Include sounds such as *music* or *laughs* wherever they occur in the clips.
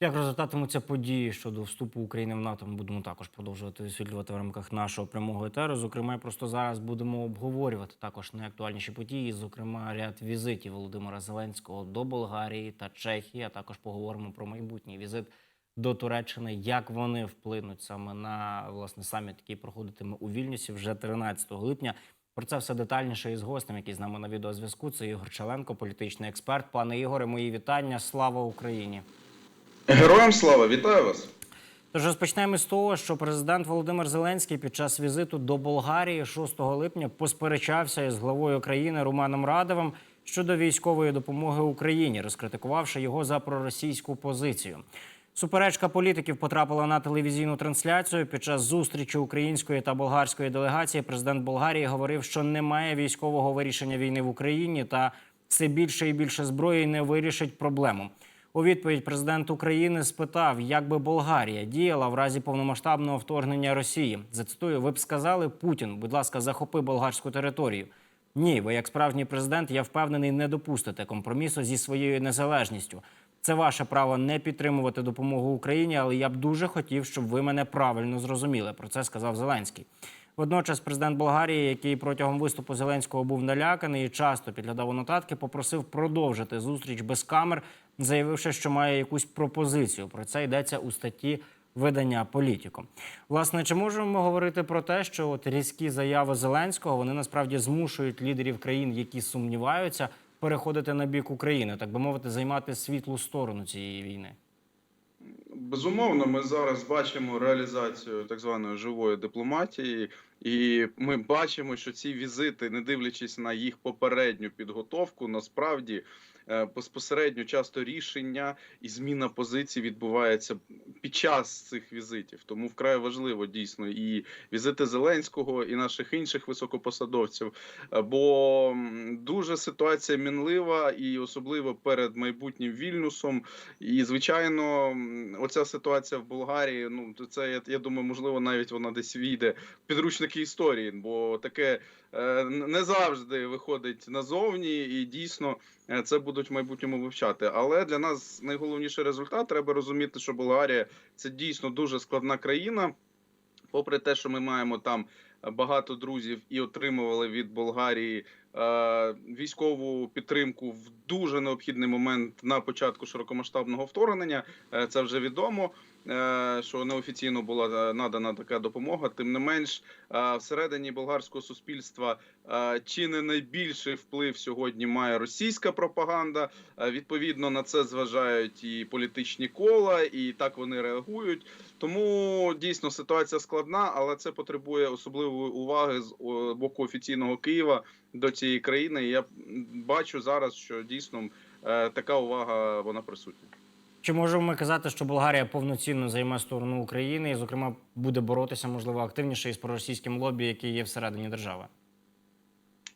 Як розгортатимуться події щодо вступу України в НАТО, ми будемо також продовжувати висвітлювати в рамках нашого прямого етеру. Зокрема, просто зараз будемо обговорювати також найактуальніші події, зокрема ряд візитів Володимира Зеленського до Болгарії та Чехії. А також поговоримо про майбутній візит до Туреччини, як вони вплинуть саме на власне саміт, який проходитиме у Вільнюсі вже 13 липня. Про це все детальніше із гостем, який з нами на відеозв'язку. Це Ігор Чаленко, політичний експерт. Пане Ігоре, мої вітання. Слава Україні! Героям слава, вітаю вас. Тож розпочнемо з того, що президент Володимир Зеленський під час візиту до Болгарії 6 липня посперечався із главою країни Романом Радовим щодо військової допомоги Україні, розкритикувавши його за проросійську позицію. Суперечка політиків потрапила на телевізійну трансляцію. Під час зустрічі української та болгарської делегації президент Болгарії говорив, що немає військового вирішення війни в Україні та все більше і більше зброї не вирішить проблему. У відповідь президент України спитав, як би Болгарія діяла в разі повномасштабного вторгнення Росії. Зацитую, ви б сказали Путін, будь ласка, захопи болгарську територію. Ні, ви як справжній президент, я впевнений, не допустите компромісу зі своєю незалежністю. Це ваше право не підтримувати допомогу Україні, але я б дуже хотів, щоб ви мене правильно зрозуміли. Про це сказав Зеленський. Водночас, президент Болгарії, який протягом виступу Зеленського був наляканий і часто підглядав у нотатки, попросив продовжити зустріч без камер, заявивши, що має якусь пропозицію. Про це йдеться у статті видання Політіко. Власне, чи можемо говорити про те, що от різкі заяви Зеленського вони насправді змушують лідерів країн, які сумніваються, переходити на бік України, так би мовити, займати світлу сторону цієї війни? Безумовно, ми зараз бачимо реалізацію так званої живої дипломатії, і ми бачимо, що ці візити, не дивлячись на їх попередню підготовку, насправді безпосередньо часто рішення і зміна позицій відбувається під час цих візитів. Тому вкрай важливо дійсно і візити Зеленського, і наших інших високопосадовців. Е, Бо дуже ситуація мінлива, і особливо перед майбутнім Вільнюсом. І звичайно, оця ситуація в Болгарії. Ну це я, я думаю, можливо, навіть вона десь війде підручники історії, бо таке е, не завжди виходить назовні, і дійсно е, це будуть в майбутньому вивчати. Але для нас найголовніший результат треба розуміти, що Болгарія це дійсно дуже складна країна. Попри те, що ми маємо там багато друзів і отримували від Болгарії е, військову підтримку в дуже необхідний момент на початку широкомасштабного вторгнення. Е, це вже відомо. Е, Що неофіційно була е, надана така допомога. Тим не менш, е, всередині болгарського суспільства чи не найбільший вплив сьогодні має російська пропаганда. Відповідно на це зважають і політичні кола, і так вони реагують. Тому дійсно ситуація складна, але це потребує особливої уваги з боку офіційного Києва до цієї країни. І я бачу зараз, що дійсно така увага вона присутня. Чи можемо ми казати, що Болгарія повноцінно займе сторону України і, зокрема, буде боротися можливо активніше із проросійським лобі, який є всередині держави?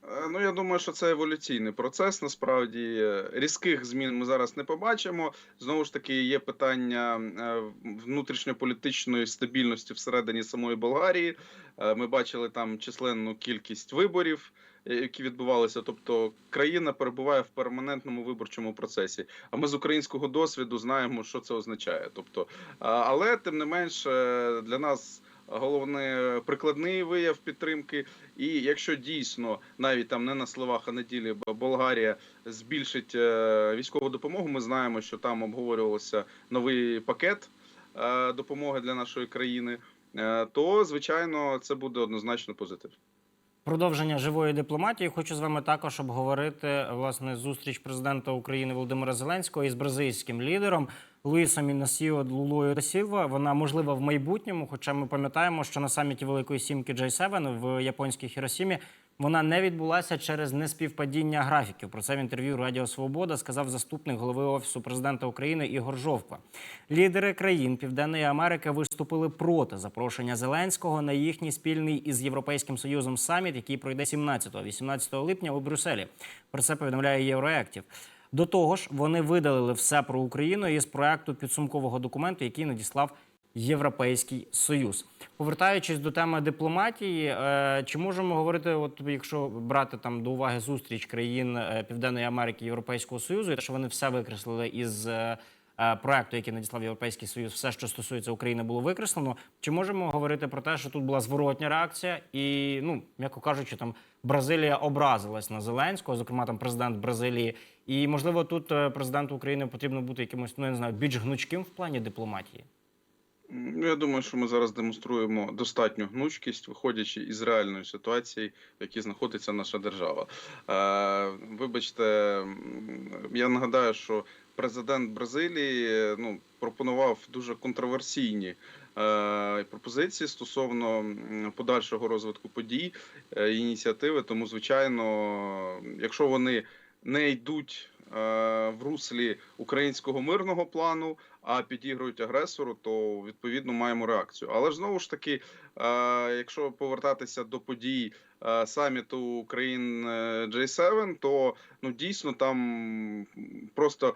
Е, Ну, я думаю, що це еволюційний процес. Насправді Е, різких змін ми зараз не побачимо. Знову ж таки, є питання е, внутрішньополітичної стабільності всередині самої Болгарії. Ми бачили там численну кількість виборів. Е, Які відбувалися, тобто країна перебуває в перманентному виборчому процесі. А ми з українського досвіду знаємо, що це означає. Тобто, але тим не менш е, для нас головне прикладний вияв підтримки. І якщо дійсно навіть там не на словах, а на ділі Болгарія збільшить е, військову допомогу, ми знаємо, що там обговорювався новий пакет е, допомоги для нашої країни. То звичайно це буде однозначно позитив. Продовження живої дипломатії хочу з вами також обговорити власне зустріч президента України Володимира Зеленського із бразильським лідером Луїсом Інасіо Лулою Сілва. Вона можлива в майбутньому, хоча ми пам'ятаємо, що на саміті Великої Сімки J7 в японській Хіросімі вона не відбулася через неспівпадіння графіків. Про це в інтерв'ю Радіо Свобода сказав заступник голови офісу президента України Ігор Жовква. Лідери країн Південної Америки виступили проти запрошення Зеленського на їхній спільний із Європейським Союзом саміт, який пройде 17-18 липня у Брюсселі. Про це повідомляє Євроектів. До того ж, вони видалили все про Україну із проекту підсумкового документу, який надіслав Європейський Союз. Повертаючись до теми дипломатії, е, чи можемо говорити, от якщо брати там до уваги зустріч країн е, Південної Америки Європейського Союзу, і те, що вони все викреслили із е, проекту, який надіслав Європейський Союз, все, що стосується України, було викреслено. Чи можемо говорити про те, що тут була зворотня реакція, і ну м'яко кажучи, там Бразилія образилась на Зеленського, зокрема там президент Бразилії, і можливо тут президенту України потрібно бути якимось ну я не знаю більш гнучким в плані дипломатії. Ну, я думаю, що ми зараз демонструємо достатню гнучкість, виходячи із реальної ситуації, в якій знаходиться наша держава. Е, вибачте, я нагадаю, що президент Бразилії ну, пропонував дуже контроверсійні е, пропозиції стосовно подальшого розвитку подій е, ініціативи. Тому, звичайно, якщо вони не йдуть е, в руслі українського мирного плану, а підігрують агресору, то відповідно маємо реакцію. Але ж знову ж таки, е, якщо повертатися до подій е, саміту країн е, J7, то ну дійсно там просто.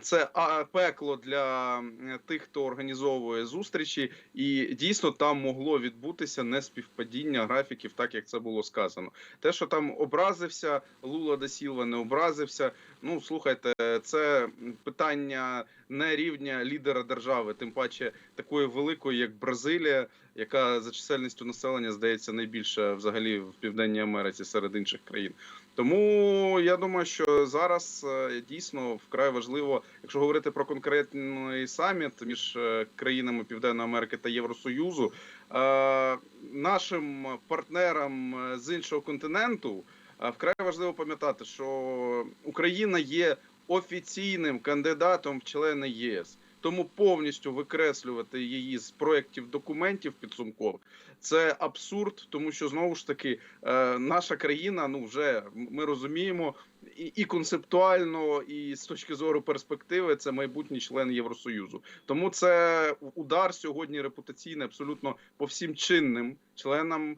Це пекло для тих, хто організовує зустрічі, і дійсно там могло відбутися неспівпадіння графіків, так як це було сказано. Те, що там образився Лула да Сілва, не образився. Ну слухайте, це питання не рівня лідера держави, тим паче такої великої, як Бразилія, яка за чисельністю населення здається найбільша взагалі в південній Америці серед інших країн. Тому я думаю, що зараз е, дійсно вкрай важливо, якщо говорити про конкретний саміт між е, країнами Південної Америки та Євросоюзу, е, нашим партнерам з іншого континенту вкрай важливо пам'ятати, що Україна є офіційним кандидатом в члени ЄС. Тому повністю викреслювати її з проєктів документів підсумкових це абсурд, тому що знову ж таки е, наша країна, ну вже ми розуміємо, і, і концептуально, і з точки зору перспективи, це майбутній член Євросоюзу. Тому це удар сьогодні репутаційний абсолютно по всім чинним членам е,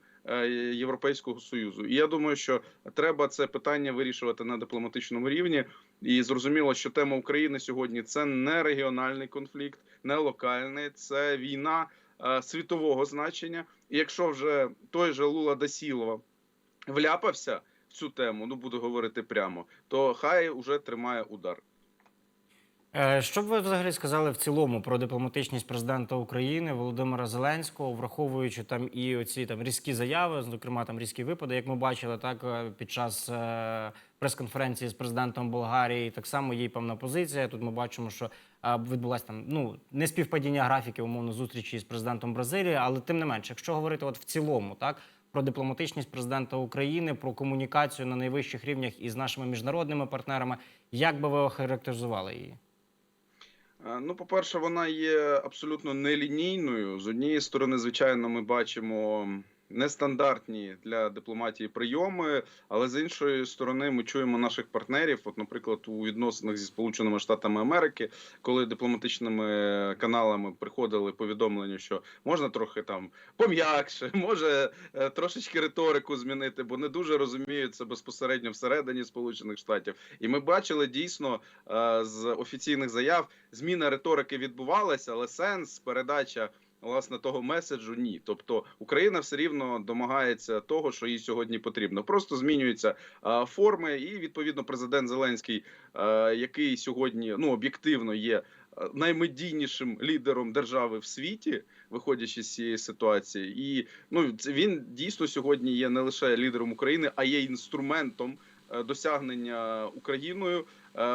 Європейського союзу. І я думаю, що треба це питання вирішувати на дипломатичному рівні. І зрозуміло, що тема України сьогодні це не регіональний конфлікт, не локальний, це війна е, світового значення. І якщо вже той же Лула Дасілова вляпався в цю тему, ну буду говорити прямо, то хай уже тримає удар. Е, Що б ви взагалі сказали в цілому про дипломатичність президента України Володимира Зеленського, враховуючи там і оці там різкі заяви, зокрема там різкі випади, як ми бачили, так е, під час е, прес-конференції з президентом Болгарії, так само й певна позиція. Тут ми бачимо, що відбулася там ну не співпадіння графіків, умовно зустрічі з президентом Бразилії, але тим не менше, якщо говорити от в цілому, так. Про дипломатичність президента України, про комунікацію на найвищих рівнях із нашими міжнародними партнерами, як би ви охарактеризували її? Е, Ну, по-перше, вона є абсолютно нелінійною. З однієї сторони, звичайно, ми бачимо нестандартні для дипломатії прийоми, але з іншої сторони, ми чуємо наших партнерів. От, наприклад, у відносинах зі Сполученими Штатами Америки, коли дипломатичними каналами приходили повідомлення, що можна трохи там пом'якше, *laughs* може е, трошечки риторику змінити, бо не дуже розуміють це безпосередньо всередині Сполучених Штатів. І ми бачили дійсно е, з офіційних заяв зміна риторики відбувалася, але сенс передача. Власне, того меседжу ні. Тобто Україна все рівно домагається того, що їй сьогодні потрібно. Просто змінюються а, форми, і відповідно президент Зеленський, а, який сьогодні ну об'єктивно є а, наймедійнішим лідером держави в світі, виходячи з цієї ситуації, і ну він дійсно сьогодні є не лише лідером України, а є інструментом е, досягнення Україною е,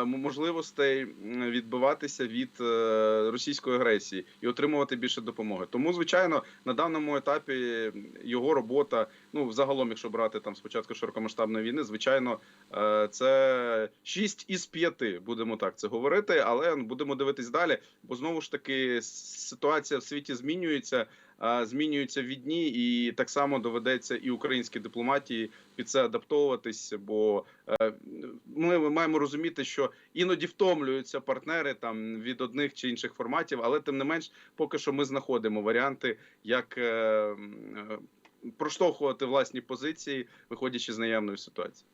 можливостей відбиватися від е, російської агресії і отримувати більше допомоги. Тому, звичайно, на даному етапі його робота, ну загалом, якщо брати там спочатку широкомасштабної війни, звичайно, е, це 6 із 5, будемо так це говорити, але будемо дивитись далі, бо знову ж таки ситуація в світі змінюється. е, Змінюються від і так само доведеться і українській дипломатії під це адаптовуватись, бо е, ми маємо розуміти, що іноді втомлюються партнери там від одних чи інших форматів, але тим не менш, поки що ми знаходимо варіанти, як проштовхувати власні позиції, виходячи з наявної ситуації.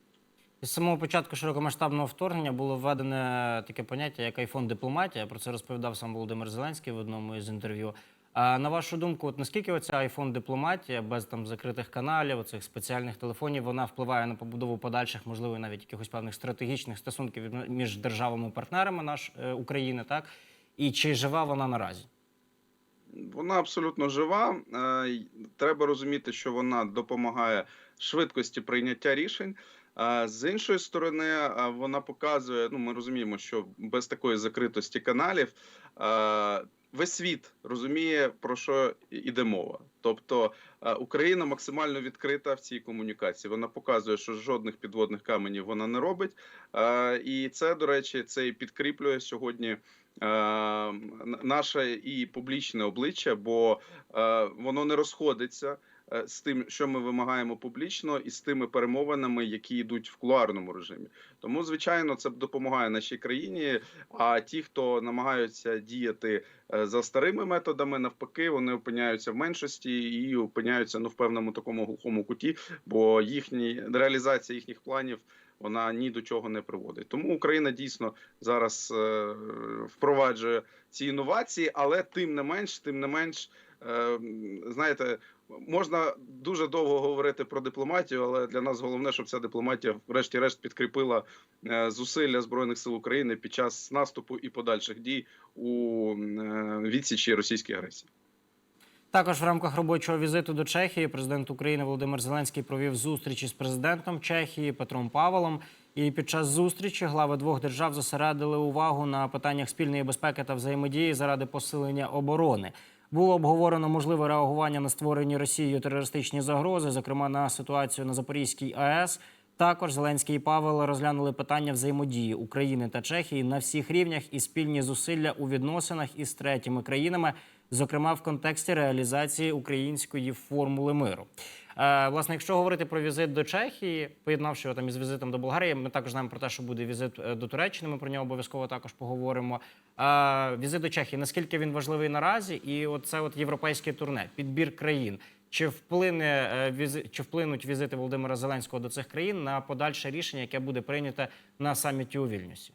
З самого початку широкомасштабного вторгнення було введене таке поняття, як айфон дипломатія. Про це розповідав сам Володимир Зеленський в одному із інтерв'ю. А на вашу думку, от наскільки оця айфон дипломатія без там закритих каналів, оцих спеціальних телефонів, вона впливає на побудову подальших, можливо, навіть якихось певних стратегічних стосунків між державами-партнерами наш е, України, так? і чи жива вона наразі? Вона абсолютно жива. Е, Треба розуміти, що вона допомагає швидкості прийняття рішень. А з іншої сторони, вона показує. Ну, ми розуміємо, що без такої закритості каналів е, весь світ розуміє про що іде мова. Тобто е, Україна максимально відкрита в цій комунікації. Вона показує, що жодних підводних каменів вона не робить. Е, І це, до речі, це і підкріплює сьогодні е, наше і публічне обличчя, бо е, воно не розходиться. е, з тим, що ми вимагаємо публічно, і з тими перемовинами, які йдуть в кулуарному режимі. Тому, звичайно, це допомагає нашій країні. А ті, хто намагаються діяти е, за старими методами, навпаки, вони опиняються в меншості і опиняються ну в певному такому глухому куті, бо їхні реалізація їхніх планів. Вона ні до чого не приводить. Тому Україна дійсно зараз е, впроваджує ці інновації, але тим не менш, тим не менш, е, знаєте, можна дуже довго говорити про дипломатію, але для нас головне, щоб ця дипломатія, врешті-решт, підкріпила е, зусилля збройних сил України під час наступу і подальших дій у е, відсічі російської агресії. Також в рамках робочого візиту до Чехії президент України Володимир Зеленський провів зустрічі з президентом Чехії Петром Павелом. І під час зустрічі глави двох держав зосередили увагу на питаннях спільної безпеки та взаємодії заради посилення оборони. Було обговорено можливе реагування на створені Росією терористичні загрози, зокрема на ситуацію на Запорізькій АЕС. Також Зеленський і Павел розглянули питання взаємодії України та Чехії на всіх рівнях і спільні зусилля у відносинах із третіми країнами, зокрема в контексті реалізації української формули миру. Е, власне, якщо говорити про візит до Чехії, поєднавши його там із візитом до Болгарії, ми також знаємо про те, що буде візит е, до Туреччини. Ми про нього обов'язково також поговоримо. Е, візит до Чехії, наскільки він важливий наразі, і оце от європейське турне, підбір країн. Чи вплине чи вплинуть візити Володимира Зеленського до цих країн на подальше рішення, яке буде прийнято на саміті у Вільнюсі?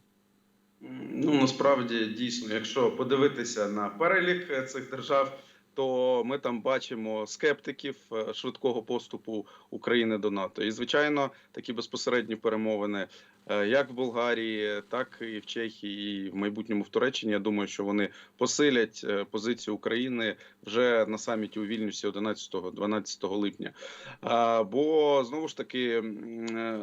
Ну насправді дійсно, якщо подивитися на перелік цих держав, то ми там бачимо скептиків е, швидкого поступу України до НАТО. І звичайно, такі безпосередні перемовини, е, як в Болгарії, так і в Чехії, і в майбутньому в Туреччині. Я думаю, що вони посилять е, позицію України вже на саміті у Вільнюсі 11-12 липня. Бо знову ж таки,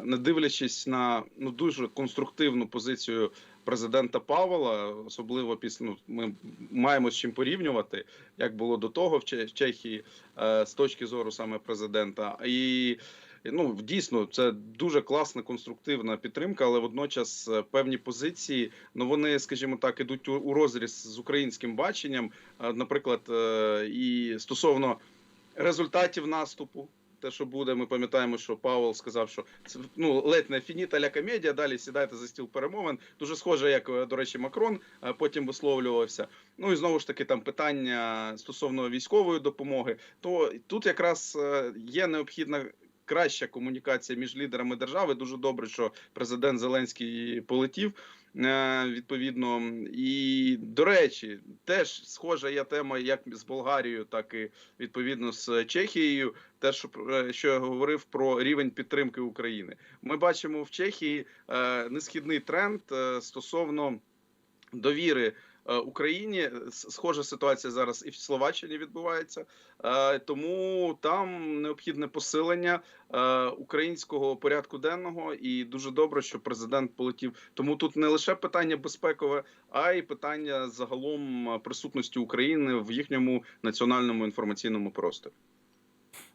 не дивлячись на ну дуже конструктивну позицію президента Павла, особливо після ну, ми маємо з чим порівнювати, як було до того в Чехії е, з точки зору саме президента. І ну дійсно це дуже класна конструктивна підтримка, але водночас е, певні позиції, ну вони, скажімо так, ідуть у, розріз з українським баченням. Е, Наприклад, і стосовно результатів наступу. Те, що буде, ми пам'ятаємо, що Павел сказав, що це ну ледь не фініта ля комедія. Далі сідайте за стіл перемовин. Дуже схоже, як е, до речі, Макрон е, потім висловлювався. Ну і знову ж таки, там питання стосовно військової допомоги. То тут якраз е, є необхідна краща комунікація між лідерами держави. Дуже добре, що президент Зеленський полетів. е, Відповідно, і до речі, теж схожа є тема як з Болгарією, так і відповідно з Чехією. Те, що е, що я говорив про рівень підтримки України, ми бачимо в Чехії е, несхідний тренд стосовно довіри Україні. Схожа ситуація зараз і в Словаччині відбувається, Е, тому там необхідне посилення е, українського порядку денного, і дуже добре, що президент полетів. Тому тут не лише питання безпекове, а й питання загалом е, присутності України в їхньому національному інформаційному просторі.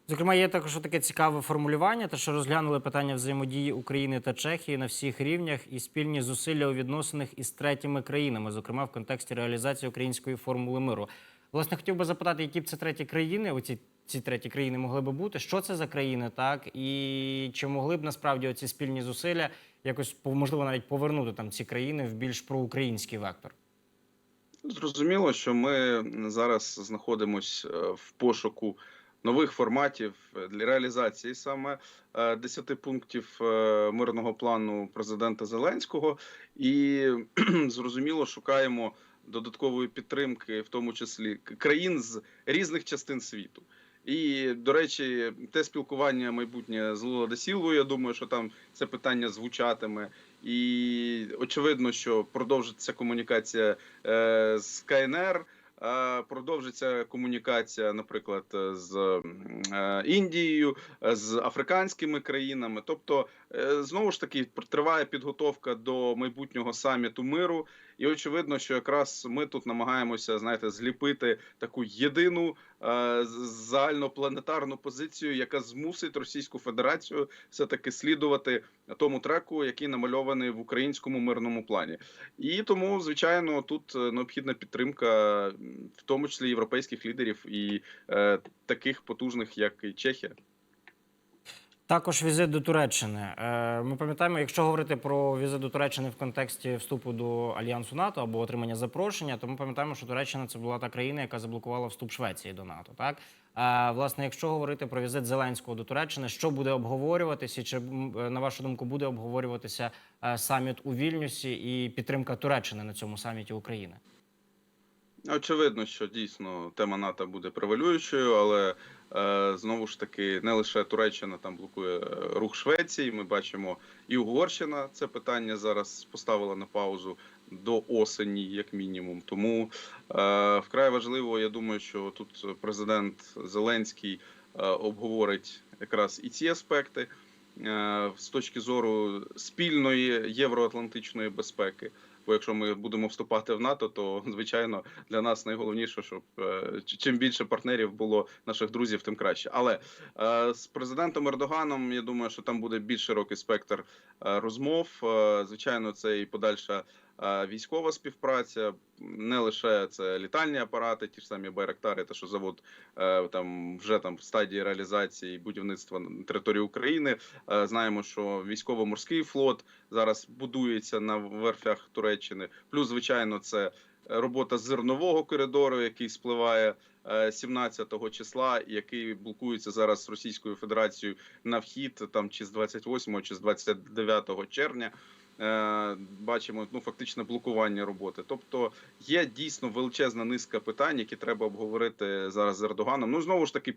Зокрема, є також таке цікаве формулювання, те, що розглянули питання взаємодії України та Чехії на всіх рівнях і спільні зусилля у відносинах із третіми країнами, зокрема в контексті реалізації української формули миру. Власне, хотів би запитати, які б це треті країни, оці ці треті країни могли би бути. Що це за країни, так і чи могли б насправді оці спільні зусилля якось можливо навіть повернути там ці країни в більш проукраїнський вектор? Зрозуміло, що ми зараз знаходимося в пошуку нових форматів для реалізації саме е, 10 пунктів е, мирного плану президента Зеленського, і зрозуміло, шукаємо додаткової підтримки, в тому числі країн з різних частин світу. І до речі, те спілкування майбутнє з Лула Десілвою, Я думаю, що там це питання звучатиме. і очевидно, що продовжиться комунікація е, з КНР. Е, Продовжиться комунікація, наприклад, з е, Індією, е, з африканськими країнами. Тобто, е, знову ж таки, триває підготовка до майбутнього саміту миру, і очевидно, що якраз ми тут намагаємося, знаєте, зліпити таку єдину е, загальнопланетарну позицію, яка змусить Російську Федерацію все таки слідувати тому треку, який намальований в українському мирному плані. І тому, звичайно, тут е, необхідна підтримка, в тому числі європейських лідерів і е, таких потужних, як і Чехія. Також візит до Туреччини. Е, Ми пам'ятаємо, якщо говорити про візит до Туреччини в контексті вступу до альянсу НАТО або отримання запрошення, то ми пам'ятаємо, що Туреччина це була та країна, яка заблокувала вступ Швеції до НАТО. Так а власне, якщо говорити про візит Зеленського до Туреччини, що буде обговорюватися, чи е, на вашу думку буде обговорюватися е, саміт у Вільнюсі і підтримка Туреччини на цьому саміті України? Очевидно, що дійсно тема НАТО буде превалюючою, але е, знову ж таки не лише Туреччина там блокує е, рух Швеції. Ми бачимо і Угорщина це питання зараз поставила на паузу до осені, як мінімум. Тому е, вкрай важливо, я думаю, що тут президент Зеленський е, обговорить якраз і ці аспекти е, з точки зору спільної євроатлантичної безпеки. Бо якщо ми будемо вступати в НАТО, то звичайно для нас найголовніше, щоб е, чим більше партнерів було наших друзів, тим краще. Але е, з президентом Ердоганом я думаю, що там буде більш широкий спектр е, розмов. Звичайно, це і подальша військова співпраця, не лише це літальні апарати, ті ж самі Байрактари, те, що завод е, там вже там в стадії реалізації будівництва на території України. Е, Знаємо, що військово-морський флот зараз будується на верфях Туреччини. Плюс, звичайно, це робота зернового коридору, який спливає е, 17 числа, який блокується зараз Російською Федерацією на вхід там чи з 28 чи з 29 червня. Е, Бачимо ну фактично блокування роботи. Тобто є дійсно величезна низка питань, які треба обговорити зараз з Ердоганом. Ну знову ж таки, е,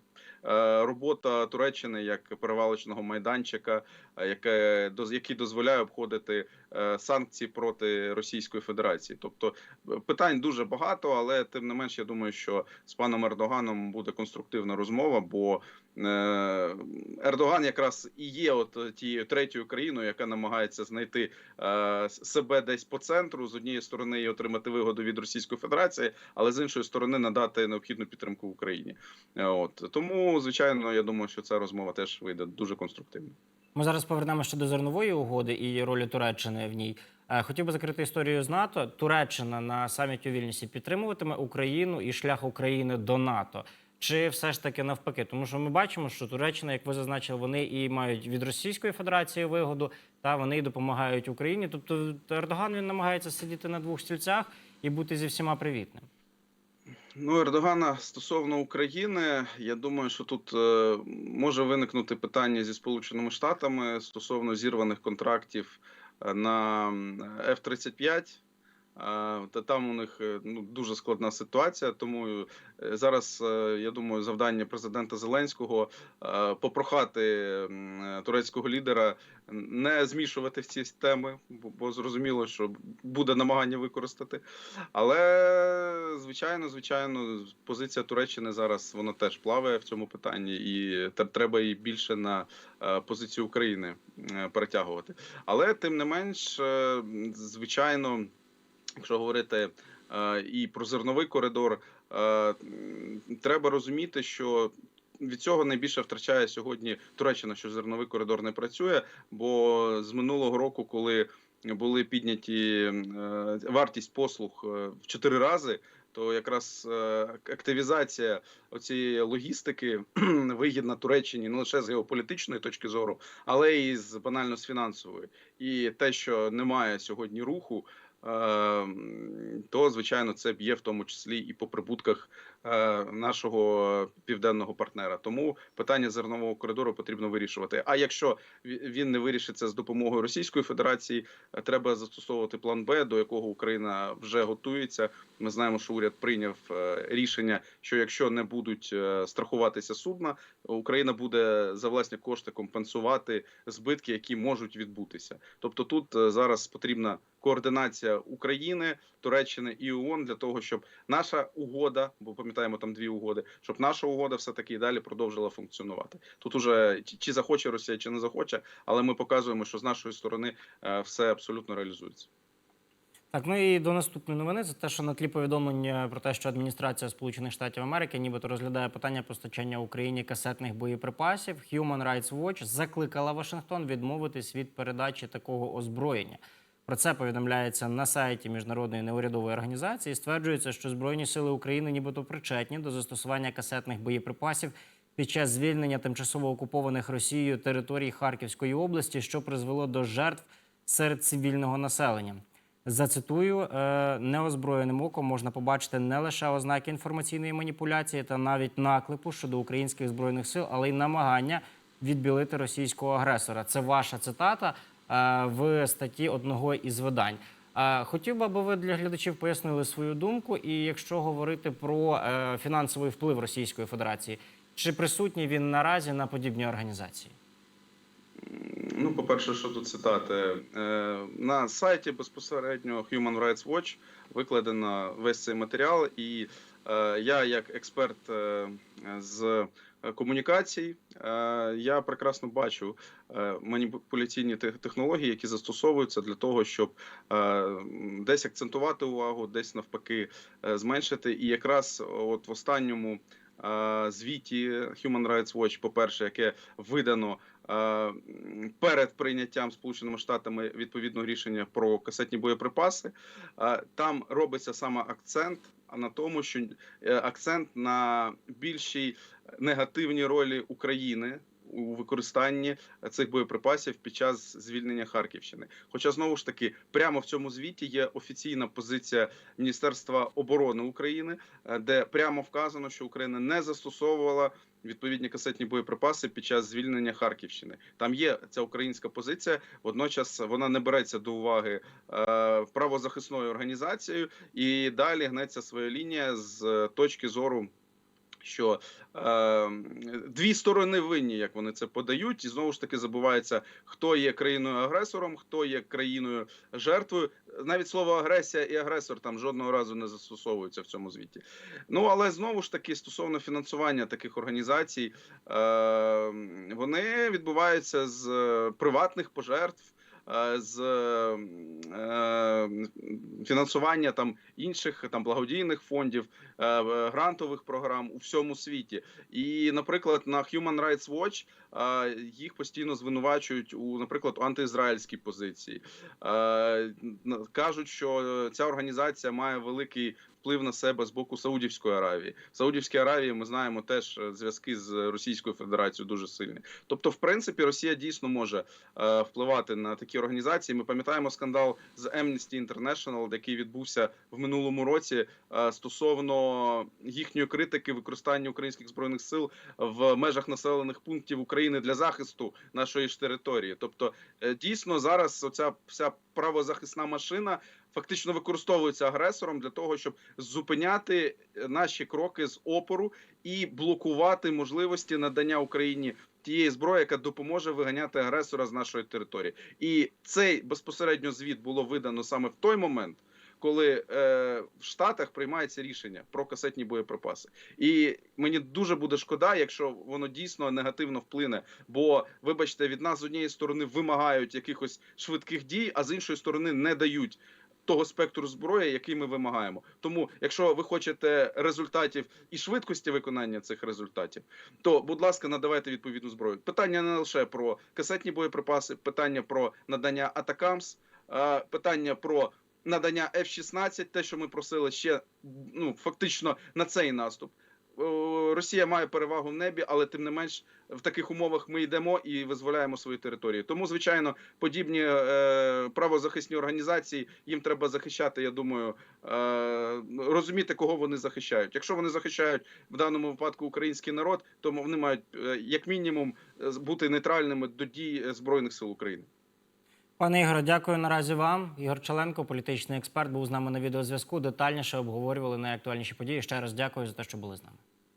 робота Туреччини як перевалочного майданчика, е, яке який дозволяє обходити е, санкції проти Російської Федерації. Тобто е, питань дуже багато, але тим не менш, я думаю, що з паном Ердоганом буде конструктивна розмова, бо е, Ердоган якраз і є от тією третьою країною, яка намагається знайти себе десь по центру з однієї сторони і отримати вигоду від Російської Федерації, але з іншої сторони надати необхідну підтримку Україні. От тому, звичайно, я думаю, що ця розмова теж вийде дуже конструктивно. Ми зараз повернемося до зернової угоди і ролі Туреччини в ній. Е, Хотів би закрити історію з НАТО. Туреччина на саміті у Вільнюсі підтримуватиме Україну і шлях України до НАТО. Чи все ж таки навпаки? Тому що ми бачимо, що Туреччина, як ви зазначили, вони і мають від Російської Федерації вигоду, та вони і допомагають Україні. Тобто Ердоган він намагається сидіти на двох стільцях і бути зі всіма привітним. Ну, Ердогана стосовно України, я думаю, що тут е, може виникнути питання зі Сполученими Штатами стосовно зірваних контрактів на F-35. Та там у них е, ну, дуже складна ситуація. Тому е, зараз е, я думаю, завдання президента Зеленського попрохати турецького лідера не змішувати в ці теми, бо, зрозуміло, що буде намагання використати. Але звичайно, звичайно, позиція Туреччини зараз вона теж плаває в цьому питанні, і треба і більше на позицію України перетягувати. Але тим не менш, звичайно, якщо говорити е, і про зерновий коридор, е, треба розуміти, що від цього найбільше втрачає сьогодні Туреччина, що зерновий коридор не працює. Бо з минулого року, коли були підняті е, вартість послуг в чотири рази, то якраз активізація оцієї логістики *clears throat* вигідна Туреччині не лише з геополітичної точки зору, але і з банально з фінансової. І те, що немає сьогодні руху. Е, то звичайно це б'є в тому числі і по прибутках нашого південного партнера. Тому питання зернового коридору потрібно вирішувати. А якщо він не вирішиться з допомогою Російської Федерації, е, треба застосовувати план Б, до якого Україна вже готується. Ми знаємо, що уряд прийняв е, рішення, що якщо не будуть е, страхуватися судна, Україна буде за власні кошти компенсувати збитки, які можуть відбутися. Тобто, тут е, зараз потрібна координація України, Туреччини і ООН для того, щоб наша угода, бо пам'ятаємо там дві угоди, щоб наша угода все таки і далі продовжила функціонувати. Тут уже чи- захоче Росія, чи не захоче, але ми показуємо, що з нашої сторони е, все абсолютно реалізується. Так, ну і до наступної новини це те, що на тлі повідомлення про те, що адміністрація Сполучених Штатів Америки нібито розглядає питання постачання Україні касетних боєприпасів. Human Rights Watch закликала Вашингтон відмовитись від передачі такого озброєння. Про це повідомляється на сайті міжнародної неурядової організації. Стверджується, що збройні сили України нібито причетні до застосування касетних боєприпасів під час звільнення тимчасово окупованих Росією територій Харківської області, що призвело до жертв серед цивільного населення. Зацитую, е, неозброєним оком можна побачити не лише ознаки інформаційної маніпуляції та навіть наклепу щодо українських збройних сил, але й намагання відбілити російського агресора. Це ваша цитата в статті одного із видань. Е, Хотів би, аби ви для глядачів пояснили свою думку, і якщо говорити про е, фінансовий вплив Російської Федерації, чи присутній він наразі на подібні організації? Ну, по-перше, що тут цитати Е, на сайті безпосередньо Human Rights Watch викладено весь цей матеріал, і е, я, як експерт е, з комунікацій, е, я прекрасно бачу е, маніпуляційні технології, які застосовуються для того, щоб е, десь акцентувати увагу, десь навпаки е, зменшити. І якраз от в останньому е, звіті Human Rights Watch, по-перше, яке видано е, перед прийняттям Сполученими Штатами відповідного рішення про касетні боєприпаси, е, там робиться саме акцент на тому, що е, акцент на більшій негативній ролі України. У використанні цих боєприпасів під час звільнення Харківщини, хоча знову ж таки прямо в цьому звіті є офіційна позиція Міністерства оборони України, е, де прямо вказано, що Україна не застосовувала відповідні касетні боєприпаси під час звільнення Харківщини. Там є ця українська позиція. Водночас вона не береться до уваги е, правозахисною організацією, і далі гнеться своя лінія з точки зору. Що е, дві сторони винні, як вони це подають, і знову ж таки забувається, хто є країною агресором, хто є країною жертвою. Навіть слово агресія і агресор там жодного разу не застосовуються в цьому звіті. Ну але знову ж таки стосовно фінансування таких організацій, е, вони відбуваються з е, приватних пожертв. Е, З е, фінансування там інших там благодійних фондів, е, грантових програм у всьому світі, і, наприклад, на Human Rights Watch їх постійно звинувачують у, наприклад, антиізраїльській позиції. Кажуть, що ця організація має великий вплив на себе з боку Саудівської Аравії. В Саудівській Аравії ми знаємо теж е, зв'язки з Російською Федерацією дуже сильні. Тобто, в принципі, Росія дійсно може е, впливати на такі організації. Ми пам'ятаємо скандал з Amnesty International, який відбувся в минулому році е, стосовно їхньої критики використання українських збройних сил в межах населених пунктів України для захисту нашої ж території. Тобто, е, дійсно зараз оця вся правозахисна машина фактично використовується агресором для того, щоб зупиняти е, наші кроки з опору і блокувати можливості надання Україні тієї зброї, яка допоможе виганяти агресора з нашої території. І цей безпосередньо звіт було видано саме в той момент. Коли е, в Штатах приймається рішення про касетні боєприпаси, і мені дуже буде шкода, якщо воно дійсно негативно вплине. Бо, вибачте, від нас з однієї сторони вимагають якихось швидких дій, а з іншої сторони не дають того спектру зброї, який ми вимагаємо. Тому, якщо ви хочете результатів і швидкості виконання цих результатів, то будь ласка, надавайте відповідну зброю. Питання не лише про касетні боєприпаси, питання про надання атакамс, питання про надання F-16, те, що ми просили ще ну фактично на цей наступ. Росія має перевагу в небі, але тим не менш в таких умовах ми йдемо і визволяємо свої території. Тому, звичайно, подібні е, правозахисні організації їм треба захищати. Я думаю, е, розуміти, кого вони захищають. Якщо вони захищають в даному випадку український народ, то вони мають е, як мінімум бути нейтральними до дій збройних сил України. Пане Ігоре, дякую наразі вам. Ігор Чаленко, політичний експерт, був з нами на відеозв'язку. Детальніше обговорювали найактуальніші події. Ще раз дякую за те, що були з нами.